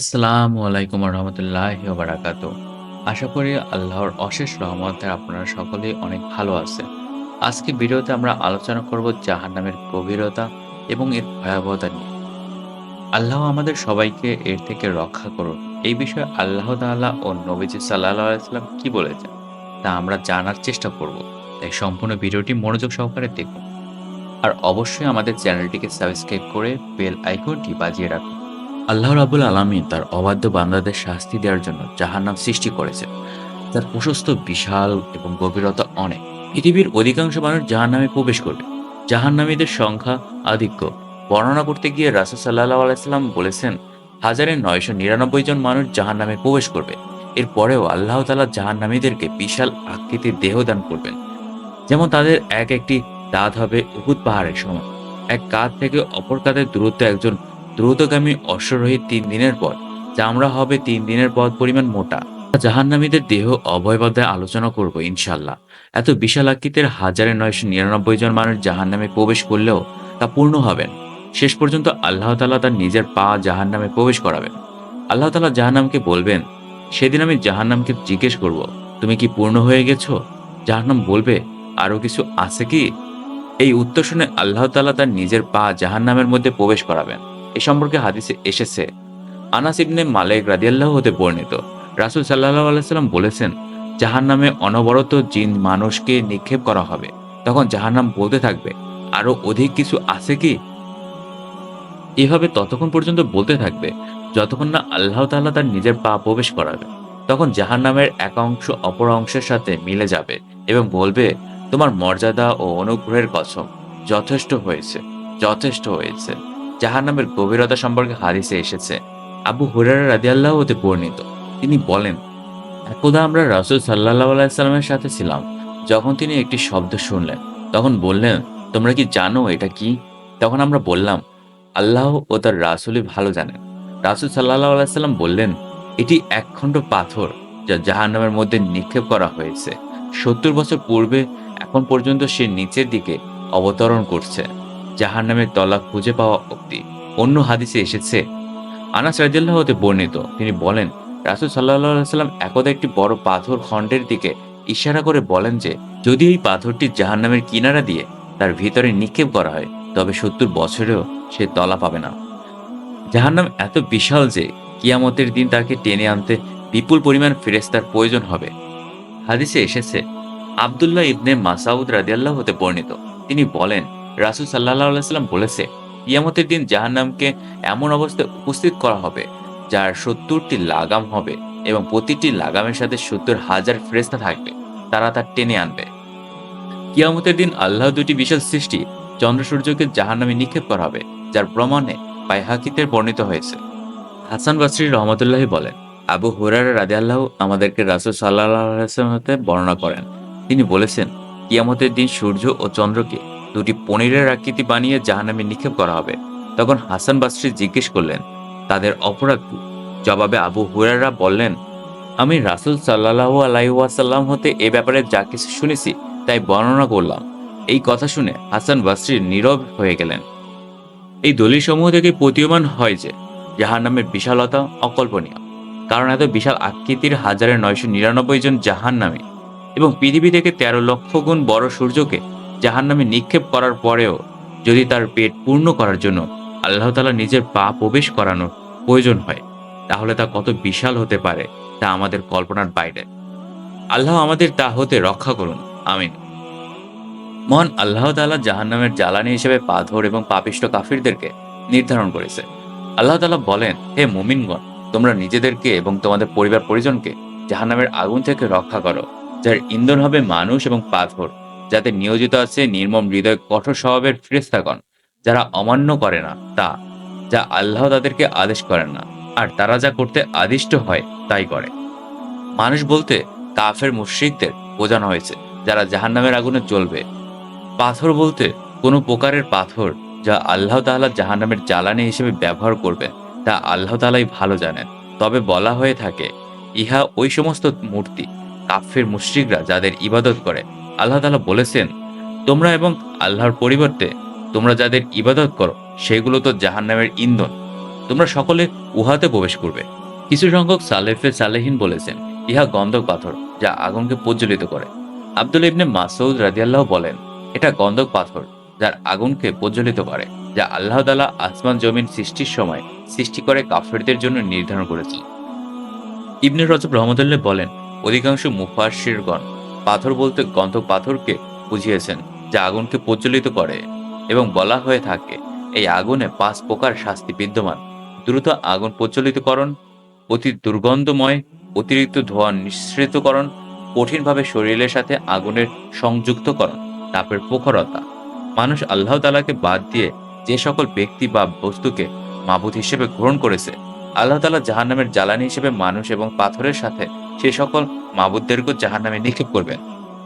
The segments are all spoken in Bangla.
আসসালামু আলাইকুম রহমতুল্লাহ বারাকাত আশা করি আল্লাহর অশেষ রহমতে আপনারা সকলেই অনেক ভালো আছেন। আজকে ভিডিওতে আমরা আলোচনা করব জাহান্নামের গভীরতা এবং এর ভয়াবহতা নিয়ে। আল্লাহ আমাদের সবাইকে এর থেকে রক্ষা করুন। এই বিষয়ে আল্লাহ তাআলা ও নবীজি সাল্লাহ আলাইসাল্লাম কি বলেছেন, তা আমরা জানার চেষ্টা করব। তাই সম্পূর্ণ ভিডিওটি মনোযোগ সহকারে দেখুন। আর অবশ্যই আমাদের চ্যানেলটিকে সাবস্ক্রাইব করে বেল আইকনটি বাজিয়ে রাখুন। আল্লাহ রাবুল আলমী তার অবাধ্য বান্দাদের শাস্তি দেওয়ার জন্য জাহান্নাম সৃষ্টি করেছেন। তার প্রশস্ত, বিশাল এবং গভীরতা অনেক। পৃথিবীর অধিকাংশ মানুষ জাহান্নামে প্রবেশ করবে। জাহান্নামীদের সংখ্যা আধিক্য। বর্ণনা করতে গিয়ে রাসুল সাল্লাহ আলাইসাল্লাম বলেছেন, হাজারে নয়শো নিরানব্বই জন মানুষ জাহান্নামে প্রবেশ করবে। এরপরেও আল্লাহ তালা জাহান্নামীদেরকে বিশাল আকৃতির দেহ দান করবেন। যেমন তাদের এক একটি দাঁত হবে উহুদ পাহাড়ের সমান। এক কাঁধ থেকে অপর কাঁধের দূরত্ব একজন দ্রুতগামী অশ্বরোহী তিন দিনের পর, চামড়া হবে তিন দিনের পথ পরিমাণ মোটা। জাহান্নামীদের দেহ অবয়বাধ্যায় আলোচনা করব ইনশাল্লাহ এত বিশাল আকৃতির হাজারে নয়শো নিরানব্বই জন মানুষ জাহান্নামে প্রবেশ করলেও তা পূর্ণ হবেন শেষ পর্যন্ত আল্লাহ তালা তার নিজের পা জাহান্নামে প্রবেশ করাবেন। আল্লাহ তালা জাহান্নামকে বলবেন, সেদিন আমি জাহান্নামকে জিজ্ঞেস করব, তুমি কি পূর্ণ হয়ে গেছো? জাহান্নাম বলবে, আরও কিছু আছে কি? এই উত্তর শুনে আল্লাহ তালা তার নিজের পা জাহান্নামের মধ্যে প্রবেশ করাবেন। এ সম্পর্কে হাদিসে এসেছে। আনাস ইবনে মালিক রাদিয়াল্লাহ হতে বর্ণিত। রাসুল সাল্লাহ আলাইসাল্লাম বলেছেন জাহান নামে অনবরত জিন মানুষকে নিক্ষেপ করা হবে। তখন জাহান্নাম বলতে থাকবে, আরও অধিক কিছু আছে কি? এভাবে ততক্ষণ পর্যন্ত বলতে থাকবে, যতক্ষণ না আল্লাহ তাল্লাহ তার নিজের পা প্রবেশ করাবে। তখন জাহান্নামের এক অংশ অপর অংশের সাথে মিলে যাবে এবং বলবে, তোমার মর্যাদা ও অনুগ্রহের কসম যথেষ্ট হয়েছে যথেষ্ট হয়েছে। জাহান্নামের গভীরতা সম্পর্কে হাদিসে এসেছে। আবু হুরারা রাদিয়াল্লাহ হতে বর্ণিত। তিনি বলেন, একদা আমরা রাসুল সাল্লাহ আলাইসাল্লামের সাথে ছিলাম, যখন তিনি একটি শব্দ শুনলেন। তখন বললেন, তোমরা কি জানো এটা কি? তখন আমরা বললাম, আল্লাহ ও তার রাসুলই ভালো জানেন। রাসুল সাল্লাহ আলাইসাল্লাম বললেন, এটি একখণ্ড পাথর, যা জাহান্নামের মধ্যে নিক্ষেপ করা হয়েছে। সত্তর বছর পূর্বে এখন পর্যন্ত সে নিচের দিকে অবতরণ করছে। জাহান নামের তলা খুঁজে পাওয়া অব্দি অন্য হাদিসে এসেছে। আনাস রাজিল্লাহ হতে বর্ণিত, তিনি বলেন, রাসুল সাল্লাহ সাল্লাম একদা একটি বড় পাথর খণ্ডের দিকে ইশারা করে বলেন যে, যদি এই পাথরটি জাহান নামের কিনারা দিয়ে তার ভিতরে নিক্ষেপ করা হয়, তবে সত্তর বছরেও সে তলা পাবে না। জাহান্নাম এত বিশাল যে কিয়ামতের দিন তাকে টেনে আনতে বিপুল পরিমাণ ফেরেস্তার প্রয়োজন হবে। হাদিসে এসেছে, আবদুল্লাহ ইবনে মাসাউদ রাদিয়াল্লাহ হতে বর্ণিত, তিনি বলেন রাসুল সাল্লাহ আলাইসাল্লাম বলেছে ইয়ামতের দিন জাহান্নামকে এমন অবস্থায় উপস্থিত করা হবে, যার সত্তরটি লাগাম হবে এবং প্রতিটি লাগামের সাথে সত্তর হাজার ফ্রেস্তা থাকবে, তারা তার টেনে আনবে। কিয়ামতের দিন আল্লাহ দুটি বিশাল সৃষ্টি, চন্দ্র সূর্যকে জাহান্নামে নিক্ষেপ করা হবে, যার প্রমাণে পায়হাকিতে বর্ণিত হয়েছে। হাসান বাসরি রহমতুল্লাহ বলেন, আবু হুরার রাজে আল্লাহ আমাদেরকে রাসুল সাল্লাহ আলাইসাল্লামতে বর্ণনা করেন। তিনি বলেছেন, কিয়ামতের দিন সূর্য ও চন্দ্রকে দুটি পনিরের আকৃতি বানিয়ে জাহানামে নিক্ষেপ করা হবে। তখন হাসান বাসরি জিজ্ঞেস করলেন, তাদের অপরাধ জবাবে আবু হুরারা বললেন, আমি রাসুল সাল্লাহ আলাইসাল্লাম হতে এ ব্যাপারে যা কিছু শুনেছি, তাই বর্ণনা করলাম। এই কথা শুনে হাসান বাসরি নীরব হয়ে গেলেন। এই দলিল সমূহ থেকে প্রতীয়মান হয় যে, জাহান্নামের বিশালতা অকল্পনীয়, কারণ এত বিশাল আকৃতির হাজারে নয়শো নিরানব্বই জন জাহান নামে এবং পৃথিবী থেকে তেরো লক্ষ গুণ বড় সূর্যকে জাহান নামে নিক্ষেপ করার পরেও যদি তার পেট পূর্ণ করার জন্য আল্লাহ তালা নিজের পা প্রবেশ করানোর প্রয়োজন হয়, তাহলে তা কত বিশাল হতে পারে তা আমাদের কল্পনার বাইরে। আল্লাহ আমাদের তা হতে রক্ষা করুন। আমিন। মহান আল্লাহ তালা জাহান্নামের জ্বালানি হিসেবে পাথর এবং পাপিষ্ট কাফিরদেরকে নির্ধারণ করেছে। আল্লাহ তালা বলেন, হে মুমিনগণ, তোমরা নিজেদেরকে এবং তোমাদের পরিবার পরিজনকে জাহান্নামের আগুন থেকে রক্ষা করো, যার ইন্ধন হবে মানুষ এবং পাথর। যাতে নিয়োজিত আছে নির্মম হৃদয় কঠোর স্বভাবের ফিরেস্তাগণ যারা অমান্য করে না তা, যা আল্লাহ তাদেরকে আদেশ করেন না। আর তারা যা করতে আদিষ্ট হয়, তাই করে। মানুষ বলতে কাফের মুশ্রিকদের বোঝানো হয়েছে, যারা জাহান্নামের আগুনে জ্বলবে। পাথর বলতে কোনো প্রকারের পাথর যা আল্লাহ তাআলা জাহান্নামের জ্বালানি হিসেবে ব্যবহার করবেন, তা আল্লাহ তালাই ভালো জানেন। তবে বলা হয়ে থাকে, ইহা ওই সমস্ত মূর্তি কাফের মুশ্রিকরা যাদের ইবাদত করে আল্লাহ তালা বলেছেন, তোমরা এবং আল্লাহর পরিবর্তে তোমরা যাদের ইবাদত করো, সেগুলো তো জাহান্নামের ইন্ধন। তোমরা সকলে উহাতে প্রবেশ করবে। কিছু সংখ্যক সালেফে সালেহীন বলেছেন, ইহা গন্ধক পাথর যা আগুনকে প্রজ্বলিত করে। আব্দুল ইবনে মাসউদ রাদিয়াল্লাহ বলেন, এটা গন্ধক পাথর যার আগুনকে প্রজ্বলিত করে, যা আল্লাহ তালা আসমান জমিন সৃষ্টির সময় সৃষ্টি করে কাফেরদের জন্য নির্ধারণ করেছে ইবনে রজব রহমতুল্লাহ বলেন, অধিকাংশ মুফাসিরগণ পাথর বলতে গন্ধক পাথরকে বুঝিয়েছেন, যা আগুনকে প্রজ্বলিত করে এবং বলা হয়ে থাকে, এই আগুনে পাঁচ প্রকার শাস্তি বিদ্যমান। দ্রুত আগুন প্রজ্বলিতকরণ, অতি দুর্গন্ধময়, অতিরিক্ত ধোঁয়া নিঃসৃতকরণ, কঠিনভাবে শরীরের সাথে আগুনের সংযুক্তকরণ, তাপের প্রখরতা। মানুষ আল্লাহ তালাকে বাদ দিয়ে যে সকল ব্যক্তি বা বস্তুকে মাবুদ হিসেবে গ্রহণ করেছে, আল্লাহ তালা জাহান্নামের জ্বালানি হিসেবে মানুষ এবং পাথরের সাথে সে সকল মাবুদদেরকে জাহান্নামে নিক্ষেপ করবেন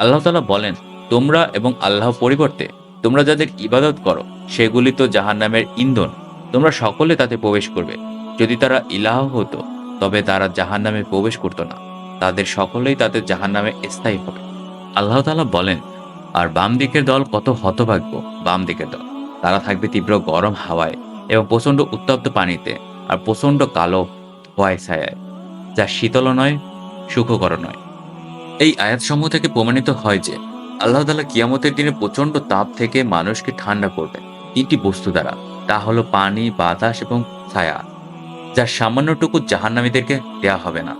আল্লাহ তালা বলেন, তোমরা এবং আল্লাহ পরিবর্তে তোমরা যাদের ইবাদত করো, সেগুলি তো জাহান্নামের ইন্ধন। তোমরা সকলে তাতে প্রবেশ করবে। যদি তারা ইলাহ হতো, তবে তারা জাহান্নামে প্রবেশ করতো না। তাদের সকলেই তাদের জাহান্নামে স্থায়ী হবে। আল্লাহ তালা বলেন, আর বাম দিকের দল কত হতভাগ্য, বাম দিকের দল। তারা থাকবে তীব্র গরম হাওয়ায় এবং প্রচণ্ড উত্তপ্ত পানিতে, আর প্রচণ্ড কালো ধোয়ায় ছায়ায়, যা শীতল নয় সুখকর নয়। এই আয়াতসমূহ থেকে প্রমাণিত হয় যে আল্লাহ তালা কিয়ামতের দিনে প্রচণ্ড তাপ থেকে মানুষকে ঠান্ডা করবে। তিনটি বস্তু দ্বারা। তা হলো পানি, বাতাস এবং ছায়া। যার সামান্যটুকু জাহান্নামীদেরকে দেয়া হবে না।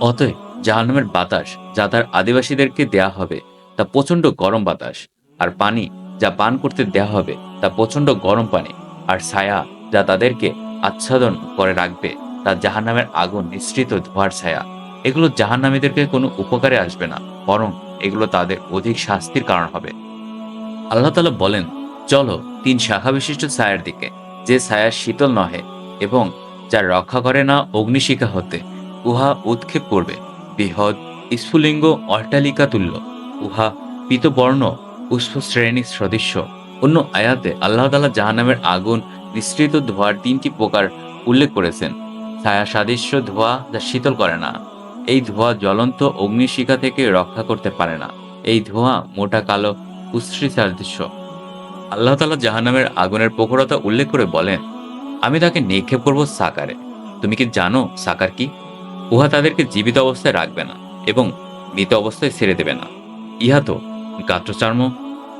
অতএব জাহান্নামের বাতাস যা তার আদিবাসীদেরকে দেয়া হবে, তা প্রচণ্ড গরম বাতাস। আর পানি যা পান করতে দেয়া হবে, তা প্রচণ্ড গরম পানি। আর ছায়া যা তাদেরকে আচ্ছাদন করে রাখবে, তা জাহান্নামের আগুন নিঃসৃত ধোয়ার ছায়া। এগুলো জাহান্নামীদেরকে কোনো উপকারে আসবে না, বরং এগুলো তাদের অধিক শাস্তির কারণ হবে। আল্লাহ তালা বলেন, চলো তিন শাখা বিশিষ্ট ছায়ার দিকে, যে ছায়া শীতল নহে এবং যা রক্ষা করে না অগ্নিশিখা হতে, উহা উৎক্ষেপ করবে। বৃহৎ স্ফুলিঙ্গ অট্টালিকা তুল্য উহা পীতবর্ণ পুষ্পশ্রেণী সদৃশ্য অন্য আয়াতে আল্লাহ তালা জাহান্নামের আগুন নিঃসৃত ধোয়ার তিনটি প্রকার উল্লেখ করেছেন। ছায়া সাদৃশ্য ধোঁয়া যা শীতল করে না। এই ধোঁয়া জ্বলন্ত অগ্নিশিখা থেকে রক্ষা করতে পারে না। এই ধোঁয়া মোটা কালো উৎসৃ সাদৃশ্য আল্লাহ তালা জাহান্নামের আগুনের প্রখরতা উল্লেখ করে বলেন, আমি তাকে নিক্ষেপ করব সাকারে। তুমি কি জানো সাকার কি? উহা তাদেরকে জীবিত অবস্থায় রাখবে না এবং মৃত অবস্থায় ছেড়ে দেবে না। ইহা তো গাত্রচার্ম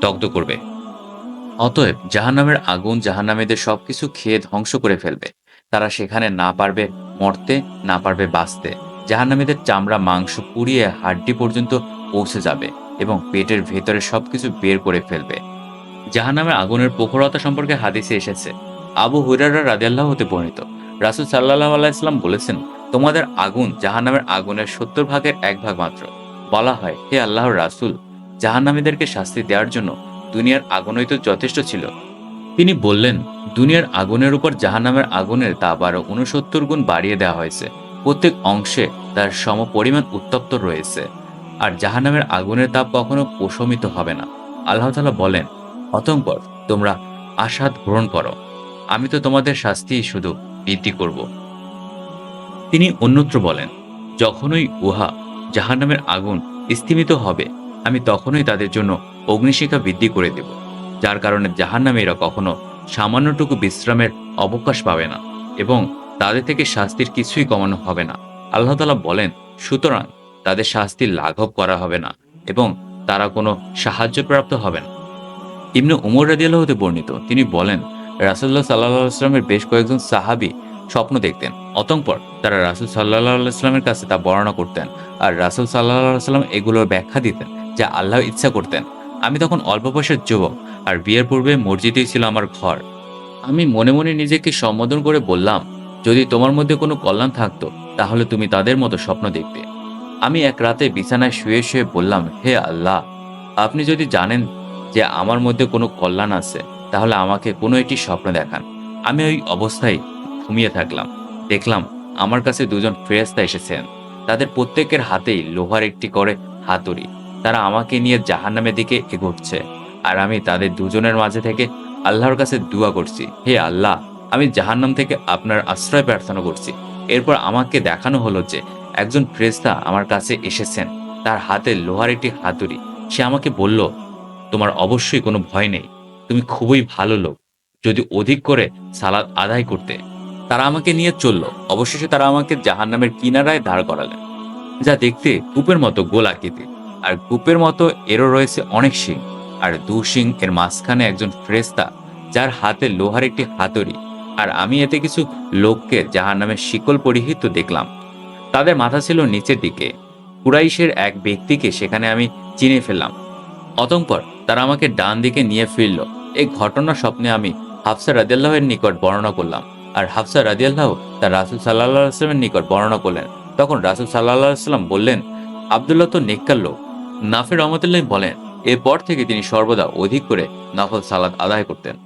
দগ্ধ করবে। অতএব জাহান্নামের আগুন জাহান্নামীদের সবকিছু খেয়ে ধ্বংস করে ফেলবে। তারা সেখানে না পারবে মরতে, না পারবে বাঁচতে। জাহান্নামীদের চামড়া, মাংস পুড়িয়ে হাড্ডি পর্যন্ত পৌঁছে যাবে এবং পেটের ভেতরে সবকিছু বের করে ফেলবে। জাহান্নামের আগুনের প্রখরতা সম্পর্কে হাদিসে এসেছে। আবু হুরারা রাদিয়াল্লাহ হতে বর্ণিত। রাসুল সাল্লাহ আলাইসলাম বলেছেন, তোমাদের আগুন জাহান্নামের আগুনের সত্তর ভাগের এক ভাগ মাত্র। বলা হয়, হে আল্লাহর রাসুল, জাহান্নামীদেরকে শাস্তি দেওয়ার জন্য দুনিয়ার আগুনই তো যথেষ্ট ছিল। তিনি বললেন, দুনিয়ার আগুনের উপর জাহান্নামের আগুনের তা আরও উনসত্তর গুণ বাড়িয়ে দেওয়া হয়েছে। প্রত্যেক অংশে তার সম পরিমাণ উত্তপ্ত রয়েছে, আর জাহান্নামের আগুনের তাপ কখনো প্রশমিত হবে না। আল্লাহ তালা বলেন, অতঃপর তোমরা আশাদ গ্রহণ করো। আমি তো তোমাদের শাস্তি শুধু বৃদ্ধি করব। তিনি অন্যত্র বলেন, যখনই উহা জাহান্নামের আগুন স্থিমিত হবে, আমি তখনই তাদের জন্য অগ্নিশিখা বৃদ্ধি করে দেব, যার কারণে জাহান্নামীরা কখনো সামান্যটুকু বিশ্রামের অবকাশ পাবে না এবং তাদের থেকে শাস্তির কিছুই কমানো হবে না। আল্লাহ তালা বলেন, সুতরাং তাদের শাস্তি লাঘব করা হবে না এবং তারা কোনো সাহায্যপ্রাপ্ত হবে না। ইবনু উমর রাদিয়াল্লাহ হতে বর্ণিত, তিনি বলেন রাসুল্লাহ সাল্লাহ আসলামের বেশ কয়েকজন সাহাবি স্বপ্ন দেখতেন। অতঃপর তারা রাসুল সাল্লাহ আলাইস্লামের কাছে তা বর্ণনা করতেন আর রাসুল সাল্লাহ সাল্লাম এগুলোর ব্যাখ্যা দিতেন যা আল্লাহ ইচ্ছা করতেন। আমি তখন অল্প বয়সের যুবক আর বিয়ের পূর্বে মসজিদেই ছিল আমার ঘর। আমি মনে মনে নিজেকে সম্বোধন করে বললাম যদি তোমার মধ্যে কোনো কল্যাণ থাকতো, তাহলে তুমি তাদের মতো স্বপ্ন দেখতে। আমি এক রাতে বিছানায় শুয়ে শুয়ে বললাম, হে আল্লাহ, আপনি যদি জানেন যে আমার মধ্যে কোনো কল্যাণ আছে, তাহলে আমাকে কোনো একটি স্বপ্ন দেখান। আমি ওই অবস্থায় ঘুমিয়ে থাকলাম। দেখলাম আমার কাছে দুজন ফেরেস্তা এসেছেন। তাদের প্রত্যেকের হাতেই লোহার একটি করে হাতুড়ি। তারা আমাকে নিয়ে জাহান্নামের দিকে এগোচ্ছে। আর আমি তাদের দুজনের মাঝে থেকে আল্লাহর কাছে দোয়া করছি, হে আল্লাহ আমি জাহান্নাম থেকে আপনার আশ্রয় প্রার্থনা করছি। এরপর আমাকে দেখানো হলো যে একজন ফ্রেস্তা আমার কাছে এসেছেন। তার হাতে লোহার একটি হাতুড়ি। সে আমাকে বলল, তোমার অবশ্যই কোনো ভয় নেই। তুমি খুবই ভালো লোক। যদি অধিক করে সালাদ আদায় করতে। তারা আমাকে নিয়ে চলল। অবশেষে তারা আমাকে জাহান্নামের কিনারায় দাঁড় করালেন, যা দেখতে কূপের মতো গোল আকৃতি আর কূপের মতো এরও রয়েছে অনেক শিং। আর দু শিং এর মাঝখানে একজন ফ্রেস্তা যার হাতে লোহার একটি হাতুড়ি। আর আমি এতে কিছু লোককে জাহান্নামের শিকল পরিহিত দেখলাম। তাদের মাথা ছিল নিচের দিকে। কুরাইশের এক ব্যক্তিকে সেখানে আমি চিনে ফেললাম। অতঃপর তারা আমাকে ডান দিকে নিয়ে ফিরল। এই ঘটনা স্বপ্নে আমি হাফসা রাদিয়াল্লাহের নিকট বর্ণনা করলাম আর হাফসা রাদিয়াল্লাহ তার রাসুল সাল্লাহ আসলামের নিকট বর্ণনা করলেন। তখন রাসুল সাল্লাহ সাল্লাম বললেন, আবদুল্লাহ তো নেককার লোক। নাফির রহমতুল্লাহ বলেন, এরপর থেকে তিনি সর্বদা অধিক করে নফল সালাদ আদায় করতেন।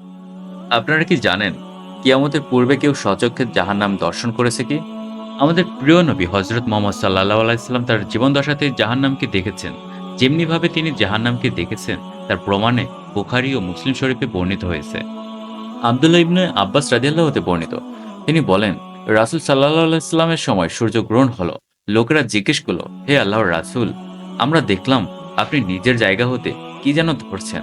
আপনারা কি জানেন কিয়ামতের পূর্বে কেউ সচক্ষে জাহান্নাম দর্শন করেছে কি? আমাদের প্রিয় নবী হজরত মোহাম্মদ সাল্লাহ আলাইসাল্লাম তার জীবন দশাতে জাহান্নামকে দেখেছেন। যেমনিভাবে তিনি জাহান্নামকে দেখেছেন, তার প্রমাণে বুখারি ও মুসলিম শরীফে বর্ণিত হয়েছে। আবদুল্লাহ ইবনে আব্বাস রাদিয়াল্লাহ হতে বর্ণিত। তিনি বলেন, রাসুল সাল্লাহ আলাইস্লামের সময় সূর্যগ্রহণ হলো। লোকেরা জিজ্ঞেস করল, হে আল্লাহর রাসুল, আমরা দেখলাম আপনি নিজের জায়গা হতে কি যেন ধরছেন?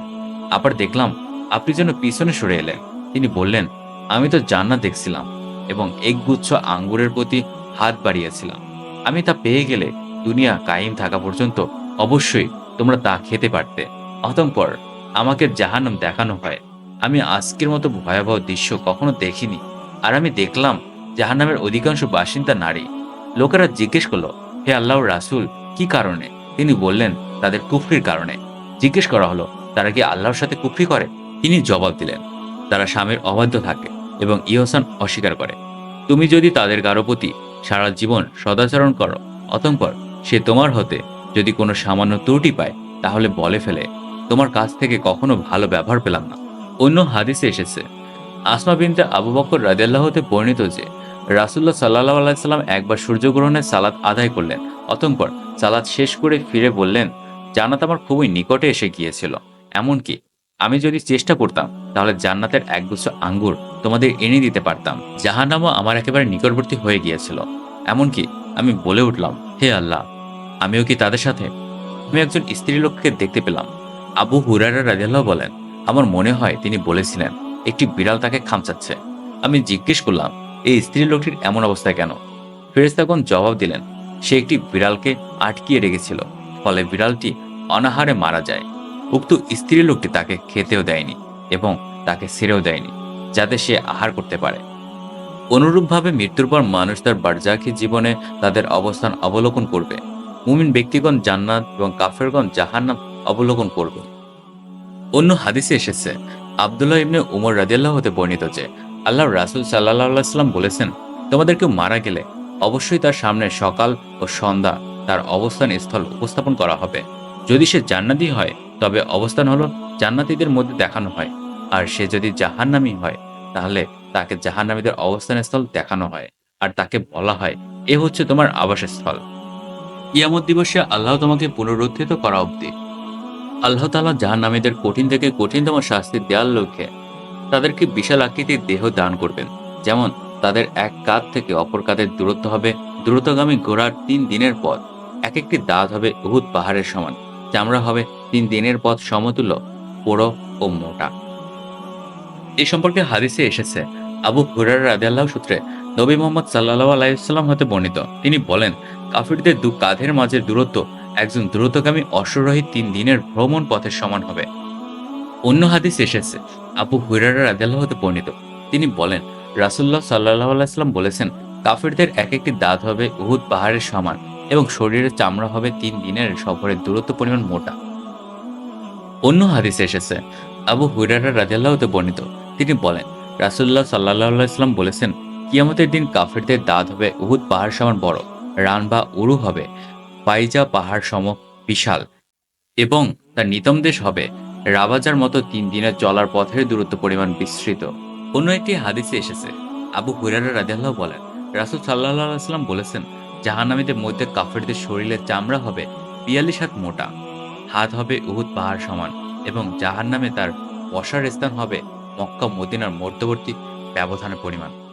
আবার দেখলাম আপনি যেন পিছনে সরে এলেন। তিনি বললেন আমি তো জান্নাত দেখছিলাম এবং একগুচ্ছ আঙ্গুরের প্রতি হাত বাড়িয়েছিলাম। আমি তা পেয়ে গেলে দুনিয়া কায়েম থাকা পর্যন্ত অবশ্যই তোমরা তা খেতে পারতে। অতঃপর আমাকে জাহান্নাম দেখানো হয়। আমি আজকের মতো ভয়াবহ দৃশ্য কখনো দেখিনি আর আমি দেখলাম জাহান্নামের অধিকাংশ বাসিন্দা নারী। লোকেরা জিজ্ঞেস করল, হে আল্লাহ রাসূল, কি কারণে? তিনি বললেন, তাদের কুফরির কারণে। জিজ্ঞেস করা হলো, তারা কি আল্লাহর সাথে কুফরি করে? তিনি জবাব দিলেন, তারা স্বামীর অবাধ্য থাকে। এবং ইহসান অস্বীকার করে। তুমি যদি তাদের কারও প্রতি সারা জীবন সদাচরণ করো, অতঃপর সে তোমার হতে যদি কোনো সামান্য ত্রুটি পায়, তাহলে বলে ফেলে, তোমার কাছ থেকে কখনো ভালো ব্যবহার পেলাম না। অন্য হাদিসে এসেছে, আসমা বিনতে আবু বকর রাদিয়াল্লাহ হতে বর্ণিত যে রাসুল্লাহ সাল্লাহ আলাইসাল্লাম একবার সূর্যগ্রহণের সালাত আদায় করলেন, অতঃপর সালাত শেষ করে ফিরে বললেন, জান্নাত আমার খুবই নিকটে এসে গিয়েছিল। এমনকি আমি যদি চেষ্টা করতাম, তাহলে জান্নাতের একগুচ্ছ আঙ্গুর তোমাদের এনে দিতে পারতাম। জাহান্নামও আমার একেবারে নিকটবর্তী হয়ে গিয়েছিল। এমনকি আমি বলে উঠলাম, হে আল্লাহ, আমিও কি তাদের সাথে? আমি একজন স্ত্রী লোককে দেখতে পেলাম। আবু হুরারা রাজিয়াল্লাহ বলেন, আমার মনে হয় তিনি বলেছিলেন, একটি বিড়াল তাকে খামচাচ্ছে। আমি জিজ্ঞেস করলাম, এই স্ত্রী লোকটির এমন অবস্থা কেন? ফেরেস্তাগণ জবাব দিলেন, সে একটি বিড়ালকে আটকিয়ে রেখেছিল, ফলে বিড়ালটি অনাহারে মারা যায়। উক্ত স্ত্রী লোকটি তাকে খেতেও দেয়নি এবং তাকে ছেড়েও দেয়নি। যাতে সে আহার করতে পারে। অনুরূপভাবে মৃত্যুর পর মানুষ তার বার্জাকি জীবনে তাদের অবস্থান অবলোকন করবে। মুমিন ব্যক্তিগণ জান্নাত এবং কাফেরগণ জাহান্নাম অবলোকন করবে। অন্য হাদিসে এসেছে, আবদুল্লাহ ইবনে উমর রাজিয়াল্লাহ হতে বর্ণিত যে আল্লাহ রাসুল সাল্লাহ সাল্লাম বলেছেন, তোমাদের কেউ মারা গেলে অবশ্যই তার সামনে সকাল ও সন্ধ্যা তার অবস্থান স্থল উপস্থাপন করা হবে। যদি সে জান্নাতি হয়, তবে অবস্থান হলো জান্নাতীদের মধ্যে দেখানো হয়। আর সে যদি জাহান্নামি হয় তাহলে তাকে জাহান্নামীদের অবস্থান স্থল দেখানো হয় আর তাকে বলা হয়, এ হচ্ছে তোমার আবাসস্থল। ইয়ামত দিবসে আল্লাহ তোমাকে পুনরুত্থিত করা অবধি। আল্লাহ তালা জাহান্নামীদের কঠিন থেকে কঠিনতম শাস্তি দেওয়ার লক্ষ্যে তাদেরকে বিশাল আকৃতির দেহ দান করবেন। যেমন, তাদের এক কাঁধ থেকে অপর কাঁধের দূরত্ব হবে। দ্রুতগামী ঘোড়ার তিন দিনের পথ। এক একটি দাঁত হবে উহুদ পাহাড়ের সমান। চামড়া হবে তিন দিনের পথ সমতুল্য, পোড়ো ও মোটা। এই সম্পর্কে হাদিসে এসেছে। আবু হুরার রাদিয়াল্লাহ সূত্রে নবী মোহাম্মদ সাল্লাহ আলাইসাল্লাম হতে বর্ণিত। তিনি বলেন, কাফিরদের দু কাঁধের মাঝের দূরত্ব একজন দ্রুতগামী অশ্বরোহী তিন দিনের ভ্রমণ পথের সমান হবে। অন্য হাদিস এসেছে, আবু হুরারা রাদিয়াল্লাহ হতে বর্ণিত। তিনি বলেন রাসুল্লাহ সাল্লাহ আলাইসাল্লাম বলেছেন, কাফিরদের এক একটি দাঁত হবে উহুদ পাহাড়ের সমান এবং শরীরের চামড়া হবে তিন দিনের সফরের দূরত্ব পরিমাণ মোটা। অন্য হাদিসে এসেছে, আবু হুরারা রাজিয়াল্লাহ হতে বর্ণিত তিনি বলেন রাসুল্লাহ সাল্লাহ ইসলাম বলেছেন, কিয়ামতের দিন কাফেরদের দাঁত হবে উহুদ পাহাড় সমান বড়, রান বা উরু হবে পাইজা পাহাড় সম বিশাল এবং তার নিতম দেশ হবে রাবাজার মতো তিন দিনের চলার পথের দূরত্ব পরিমাণ বিস্তৃত। অন্য একটি হাদিসে এসেছে, আবু হুরারা রাজিয়াল্লাহ বলেন, রাসুল সাল্লাহ সাল্লাম বলেছেন, জাহান্নামীদের মধ্যে কাফেরদের শরীরের চামড়া হবে বিয়াল্লিশ হাত মোটা, হাত হবে উহুদ পাহাড় সমান এবং জাহান্নামে তার বসার স্থান হবে মক্কা মদিনার মধ্যবর্তী ব্যবধানের পরিমাণ।